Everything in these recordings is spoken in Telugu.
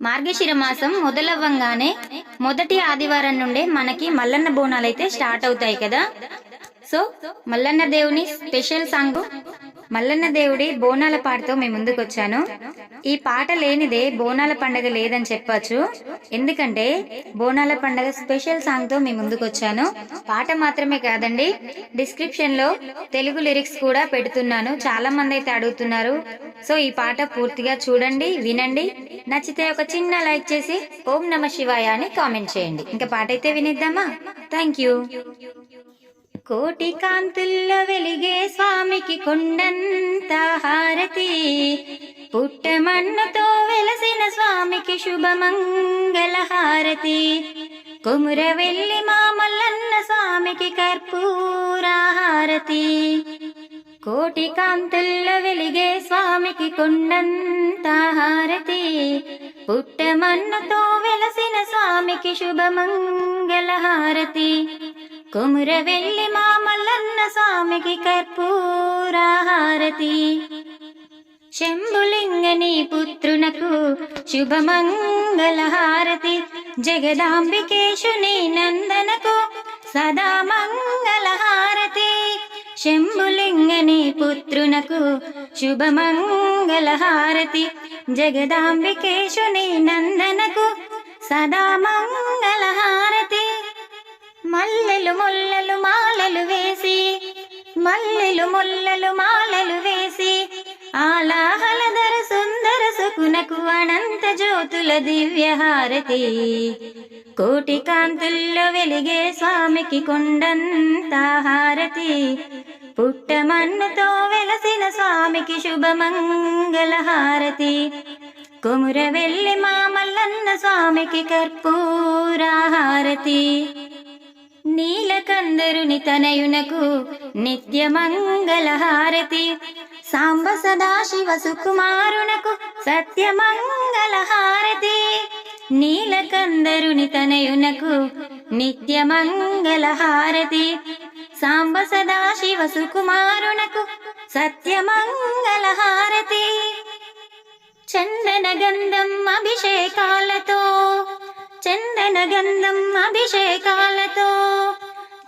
మార్గశిర మాసం మొదలవ్వంగానే మొదటి ఆదివారం నుండే మనకి మల్లన్న బోనాలు అయితే స్టార్ట్ అవుతాయి కదా. సో మల్లన్న దేవుని స్పెషల్ సాంగ్ మల్లన్న దేవుడి బోనాల పాటతో మేము ముందుకు వచ్చాను ఈ పాట లేనిదే బోనాల పండగ లేదని చెప్పచ్చు. ఎందుకంటే బోనాల పండగ స్పెషల్ సాంగ్తో మేము ముందుకు వచ్చాను పాట మాత్రమే కాదండి డిస్క్రిప్షన్లో తెలుగు లిరిక్స్ కూడా పెడుతున్నాను. చాలా మంది అయితే అడుగుతున్నారు. సో ఈ పాట పూర్తిగా చూడండి వినండి. నచ్చితే ఒక చిన్న లైక్ చేసి ఓం నమ శివాయ అని కామెంట్ చేయండి. ఇంకా పాట అయితే వినిద్దామా? Thank you. కోటి కాంతుల్లో వెలిగే స్వామికి కొండంత హారతి. పుట్టమన్నుతో వెలసిన స్వామికి శుభమంగళ హారతి కొముర వెళ్ళి మామల్లన్న స్వామికి కర్పూరహారతి. కోటి కాంతుల్లో వెలిగే స్వామికి కొండంత హారతి పుట్టమన్నుతో వెలసిన స్వామికి శుభమంగళ హారతి కుముర వెళ్ళి మామల్లన్న స్వామికి కర్పూరహారతి. శంభులింగని పుత్రునకు శుభమంగళహారతి. జగదాంబికేశుని నందనకు సదా మంగళహారతి శంభులింగని పుత్రునకు శుభమంగళహారతి. జగదాంబికేశుని నందనకు సదా మంగళహారతి మల్లెలు ముల్లలు మాలలు వేసి మల్లెలు ముల్లలు మాలలు వేసి ఆలాహలధర సుందర సుకునకు అనంత జ్యోతుల దివ్య హారతి కోటి కాంతుల్లో వెలిగే స్వామికి కొండంత హారతి. పుట్టమన్నుతో వెలసిన స్వామికి శుభమంగళ హారతి. కుముర వెళ్ళి మామల్లన్న స్వామికి కర్పూర హారతి. నీలకందరుని తనయునకు నిత్యమంగళ హారతి. సాంబ సదాశివ సుకుమారునకు సత్యమంగళ హారతి నీలకందరుని తనయునకు నిత్యమంగళ హారతి సాంబ సదాశివ సుకుమారునకు సత్యమంగళ హారతి చందన గంధం అభిషేకాలతో చందన గంధం అభిషేకాలతో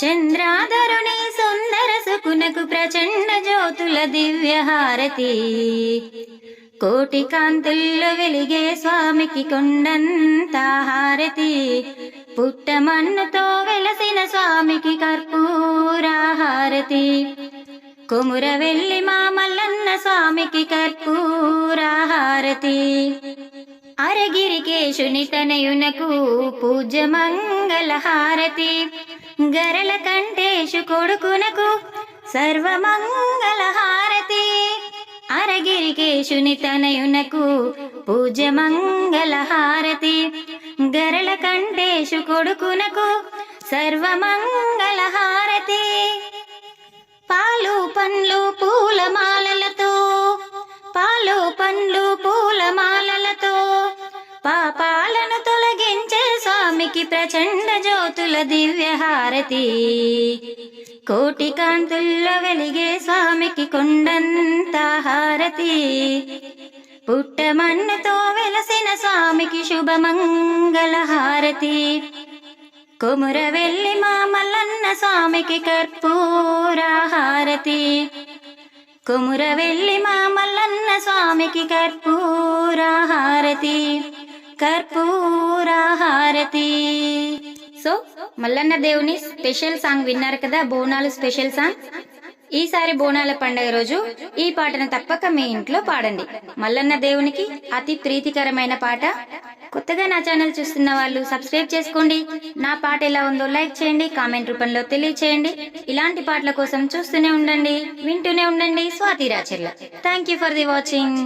చంద్రాధరుని సుందర సుకునకు ప్రచండ జ్యోతుల దివ్య హారతి కోటి కాంతుల్లో వెలిగే స్వామికి కొండంతా హారతి. పుట్టమన్నుతో వెలసిన స్వామికి కర్పూర హారతి. కుముర వెళ్ళి మామల్లన్న స్వామికి కర్పూర హారతి. అరగిరికేశుని తనయునకు పూజ్య మంగళ హారతి గరల కంటేశు కొడుకునకు సర్వమంగళ హారతి అరగిరికేశుని తనయునకు పూజ్య మంగళ హారతి గరల కంటేశు కొడుకునకు సర్వమంగళ హారతి స్వామికి ప్రచండ జ్యోతుల దివ్య హారతి. కోటి కాంతుల్లో వెలిగే స్వామికి కొండంత హారతి. పుట్టమన్నుతో వెలసిన స్వామికి శుభమంగళ హారతి. కుముర వెళ్ళి మామల్లన్న స్వామికి కర్పూర హారతి. కుముర వెళ్ళి మామల్లన్న స్వామికి కర్పూర హారతి. కర్పూరహారతి సో మల్లన్న దేవుని స్పెషల్ సాంగ్ విన్నారు కదా బోనాలు స్పెషల్ సాంగ్? ఈసారి బోనాల పండగ రోజు ఈ పాటను తప్పక మీ ఇంట్లో పాడండి. మల్లన్న దేవునికి అతి ప్రీతికరమైన పాట. కొత్తగా నా ఛానల్ చూస్తున్న వాళ్ళు సబ్స్క్రైబ్ చేసుకోండి. నా పాట ఎలా ఉందో లైక్ చేయండి కామెంట్ రూపంలో తెలియచేయండి. ఇలాంటి పాటల కోసం చూస్తూనే ఉండండి వింటూనే ఉండండి Swathi Racharla. Thank you for the watching